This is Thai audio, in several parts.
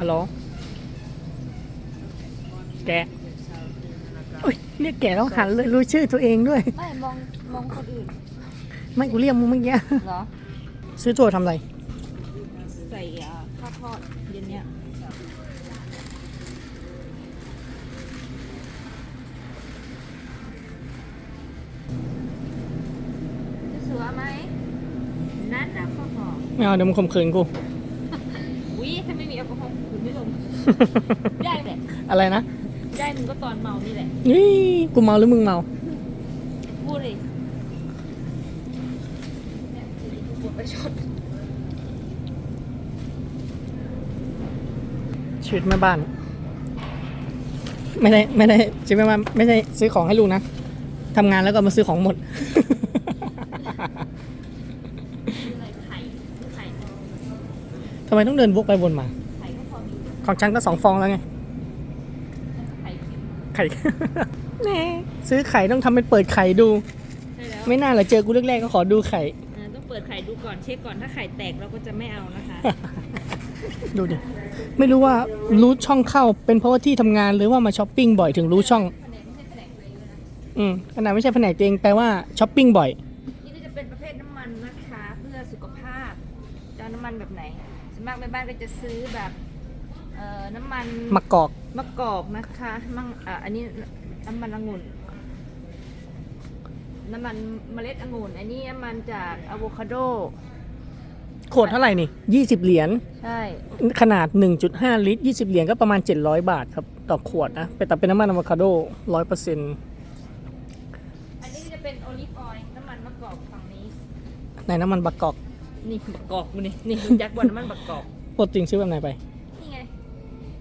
ฮัลโหล แกะโอ้ยเรียกแกะแล้วหันเลยรู้ชื่อตัวเองด้วย ไม่มองมองคนอื่นไม่กูเรียกมึงเมื่อกี้ เหรอ ซื้อถั่วทำอะไร ใส่อ่าข้าวทอดเย็นเนี้ยจะสวยไหม นั่นนะข้าวหอมไม่เอาเดี๋ยวมึงข่มขืนกูอุ้ย ถ้าไม่มีแอลกอฮอล์คุณไม่ลง ได้แหละ อะไรนะ ได้มึงก็ตอนเมานี่แหละ นี่กูเมาหรือมึงเมา พูดเลยเนี่ยกูปวดไปชดชีวิตแม่บ้าน ไม่ได้ไม่ได้ชีวิตแม่บ้านไม่ได้ซื้อของให้ลูกนะทำงานแล้วก็มาซื้อของหมด คืออะไรไข่ไข่ ทำไมต้องเดินวกไปวนมา ไข่ก็พอมีของฉันก็สองฟองแล้วไงไข่เค็มไข่ แน่ซื้อไข่ต้องทำเป็นเปิดไข่ดู ใช่แล้วไม่น่าเลยเจอกูแรกๆก็ขอดูไข่เออต้องเปิดไข่ดูก่อนเช็คก่อนถ้าไข่แตกเราก็จะไม่เอานะคะ ดูดิ ไม่รู้ว่ารู้ช่องเข้าเป็นเพราะว่าที่ทำงานหรือว่ามาช้อปปิ้งบ่อยถึงรู้ช่องอืมขนาดไม่ใช่แผนกตัวเองแปลว่าช้อปปิ้งบ่อย นี่ก็จะเป็นประเภทน้ำมันนะคะ เพื่อสุขภาพ จะเอาน้ำมันแบบไหนส่วนมากแม่บ้านก็จะซื้อแบบเอ่อน้ำมันมะกอก มะกอกนะคะมั่งอะอันนี้น้ำมันองุ่น น้ำมันเมล็ดองุ่น อันนี้น้ำมันจากอะโวคาโด ขวดเท่าไหร่นี่ 20 เหรียญ ใช่ ขนาด 1.5 ลิตร 20 เหรียญก็ประมาณ 700 บาทครับ ต่อขวดนะเป็นแต่เป็นน้ำมันอะโวคาโด 100%อันนี้จะเป็นโอลิฟออยล์น้ำมันมะกอกฝั่งนี้ ในน้ำมันบักกอก นี่มะกอกมันนี่นี่รู้จักบนน้ำมันมะกอกปกติซื้อแบบไหนไปนี่ไง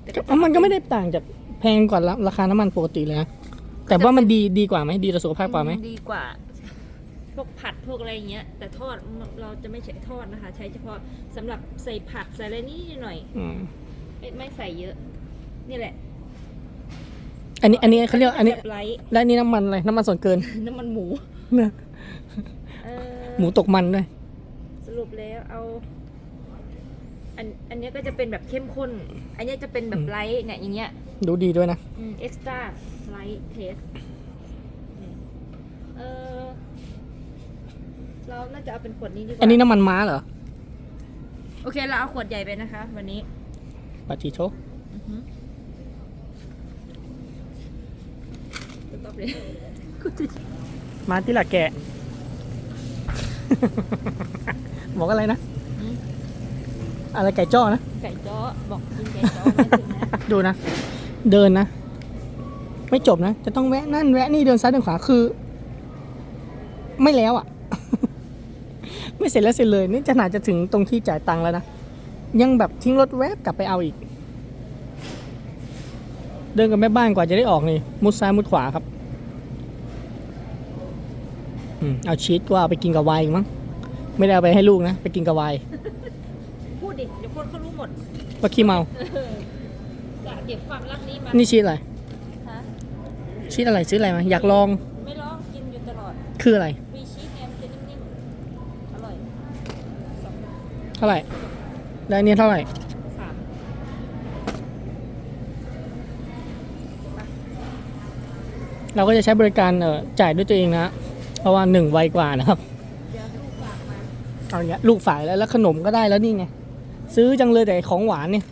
แต่ก็มันก็ไม่ได้ต่างจากแพงกว่าราราคาน้ำมันปกติเลยนะแต่ว่ามันดีดีกว่าไหมดีต่อสุขภาพกว่าไหมดีกว่าพวกผัดพวกอะไรอย่างเงี้ย แต่ทอดเราจะไม่ใช้ทอดนะคะ ใช้เฉพาะสำหรับใส่ผักใส่อะไรนิดหน่อยอืมไม่ไม่ใส่เยอะ นี่แหละ อันนี้อันนี้เขาเรียกอันนี้แบบไลท์และอันนี้น้ำมันอะไรน้ำมันส่วนเกิน น้ำมันหมูเนี่ยเออหมูตกมันด้วยสรุป แล้วเอา อันอันเนี้ยก็จะเป็นแบบเข้มข้น อันเนี้ยจะเป็นแบบไลท์เนี่ยอย่างเงี้ยดูดีด้วยนะเอ็กซ์ตร้าไลท์เทสเออเราน่าจะเอาเป็นขวดนี้ดีกว่าอันนี้น้ำมันม้าเหรอ โอเคเราเอาขวดใหญ่ไปนะคะ วันนี้ปาจิโชอือหือสต็อปเลย มาที่ละแกะ บอกอะไรนะอืมอะไรไก่จ้อนะ ไก่จ้อบอกกินไก่จ้อไม่ถึงนะดูนะ เดินนะ ไม่จบนะ จะต้องแวะนั่นแวะนี่เดินซ้ายเดินขวาคือ ไม่แล้วอะ ไม่เสร็จแล้วเสร็จเลย นี่จะหนาจะถึงตรงที่จ่ายตังค์แล้วนะ ยังแบบทิ้งรถแวะกลับไปเอาอีก เดินกับแม่บ้านกว่าจะได้ออกนี่ มุดซ้ายมุดขวาครับ อืมเอาชีสก็เอาไปกินกับไวน์อีกมั้งไม่ได้เอาไปให้ลูกนะ ไปกินกับไวน์พูดดิเดี๋ยวคนเขารู้หมดว่าขี้เมาจะเก็บความลับนี้มานี่ชีสอะไรฮะชีสอะไรซื้ออะไรมาอยากลองไม่ร้องกินอยู่ตลอดคืออะไรมีชีสแอมจะนิ่มๆอร่อยสองเท่าไหร่แล้วอันนี้เท่าไหร่สามเราก็จะใช้บริการเอ่อจ่ายด้วยตัวเองนะ เพราะว่าหนึ่งไวกว่านะครับเดี๋ยวลูกฝากมาเอาอย่างเงี้ยลูกฝ่ายแล้วแล้วขนมก็ได้แล้วนี่ไง ซื้อจังเลยแต่ของหวานเนี่ย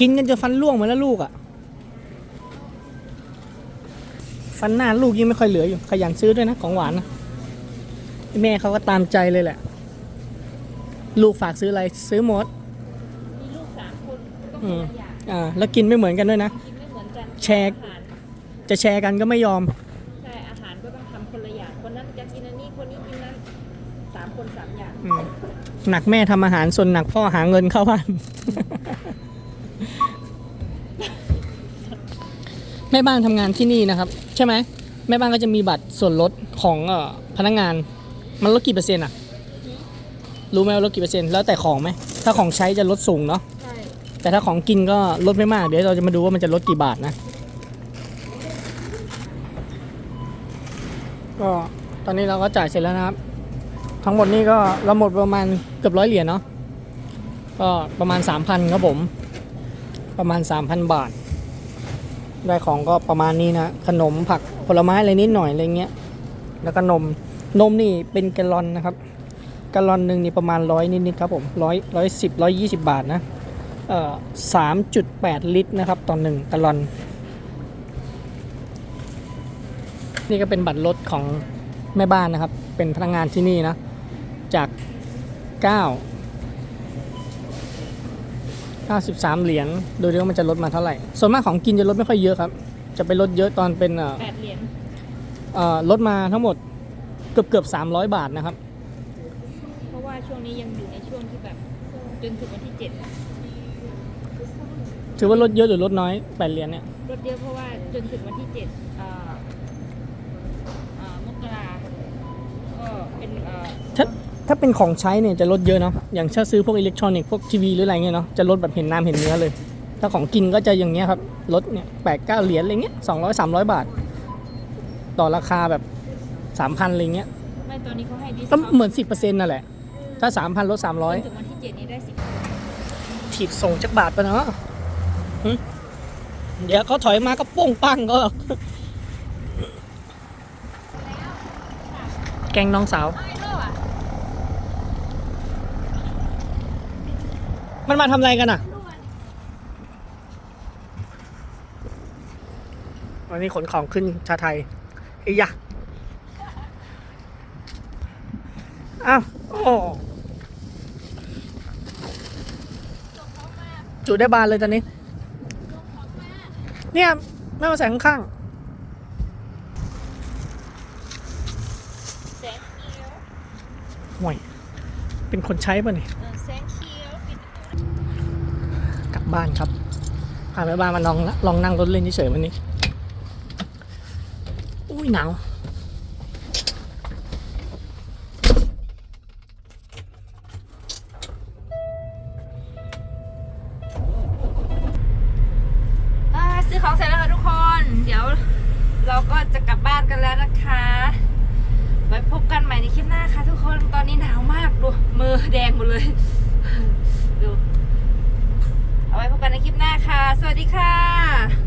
กินกันจะฟันร่วงหมาแล้วลูกอะ่ะ ฟันหน้าลูกยังไม่ค่อยเหลืออยู่ ขยันซื้อด้วยนะของหวานนะแม่เขาก็ตามใจเลยแหละ ลูกฝากซื้ออะไรซื้อหมดมีลูกสามคนต้องอืคนมละอย่างอ่าแล้วกินไม่เหมือนกันด้วยนะ กินไม่เหมือนกันแชร์อาหาร จะแชร์กันก็ไม่ยอม ใช่ อาหารก็ต้องทำคนละอย่าง คนนั้นจะกินอันนี้ คนนี้กินนั้นสามคนสามอย่าง อืมหนักแม่ทำอาหารส่วนหนักพ่อหาเงินเข้าบ้าน แม่บ้านทำงานที่นี่นะครับ ใช่ไหมแม่บ้านก็จะมีบัตรส่วนลดของเออพนักงาน มันลดกี่เปอร์เซ็นต์อะรู้ไหมว่าลดกี่เปอร์เซ็นต์แล้วแต่ของไหมถ้าของใช้จะลดสูงเนาะใช่ แต่ถ้าของกินก็ลดไม่มาก เดี๋ยวเราจะมาดูว่ามันจะลดกี่บาทนะ ก็ตอนนี้เราก็จ่ายเสร็จแล้วนะครับ ทั้งหมดนี่ก็เราหมดประมาณเกือบร้อยเหรียญเนาะก็ประมาณ 3,000ครับผม ประมาณ 3,000 บาท ได้ของก็ประมาณนี้นะขนมผักผลไม้อะไรนิดหน่อยอะไรเงี้ยแล้วก็นมนมนี่เป็นแกลลอนนะครับแกลลอนหนึ่งนี่ประมาณร้อยนิดๆครับผมร้อยร้อยสิบร้อยยี่สิบบาทนะเอ่อสามจุดแปดลิตรนะครับต่อหนึ่งแกลลอน นี่ก็เป็นบัตรรถของแม่บ้านนะครับ เป็นพนักงานที่นี่นะ จาก 9 93 เหรียญดูดิว่ามันจะลดมาเท่าไหร่ ส่วนมากของกินจะลดไม่ค่อยเยอะครับ จะไปลดเยอะตอนเป็นเอ่อแปดเหรียญเอ่อลดมาทั้งหมดเกือบเกือบ300 บาทนะครับ เพราะว่าช่วงนี้ยังอยู่ในช่วงที่แบบจนถึงวันที่เจ็ดอะถือว่าลดเยอะหรือลดน้อย8เหรียญเนี่ย ลดเยอะเพราะว่าจนถึงวันที่เจ็ดเอ่อเอ่อมกราก็ เป็นเอ่อถ้าถ้าเป็นของใช้เนี่ยจะลดเยอะเนาะอย่างถ้าซื้อพวกอิเล็กทรอนิกส์พวกทีวีหรืออะไรเงี้ยเนาะจะลดแบบเห็นน้ำเห็นเนื้อเลย ถ้าของกินก็จะอย่างเงี้ยครับลดเนี่ยแปดเก้าเหรียญอะไรเงี้ยสองร้อยสามร้อยบาท ต่อราคาแบบสามพันอะไรเงี้ยไม่ตอนนี้เขาให้ดิสก็เหมือนสิบเปอร์เซ็นต์นั่นแหละ ถ้าสามพันลดสามร้อย ถึงวันที่เจ็ดนี้ได้สิบถีบส่งจักบาทไปะเนาะหึเดี๋ยวเขาถอยมาก็โป้งปังก็ แกงน้องสาว มันมาทำอะไรกันอะ วันนี้ขนของขึ้นชาไทยไอ้ยะอ้าว โอ้จุดได้บานเลยตอนนี้ เนี่ย ไม่มาใส่ข้าง แสงเขียวๆห่วย เป็นคนใช้ป่ะเนี่ยเออแสงเขียวปิดกลับบ้านครับพาแม่บ้านมาลองลองนั่งรถเล่นเฉยๆวันนี้ อุ้ยหนาวอ่าซื้อของเสร็จแล้วค่ะทุกคน เดี๋ยวเราก็จะกลับบ้านกันแล้วนะคะไว้พบกันใหม่ในคลิปหน้าค่ะทุกคน ตอนนี้หนาวมากดูมือแดงหมดเลย ดู เอาไว้พบกันในคลิปหน้าค่ะ สวัสดีค่ะ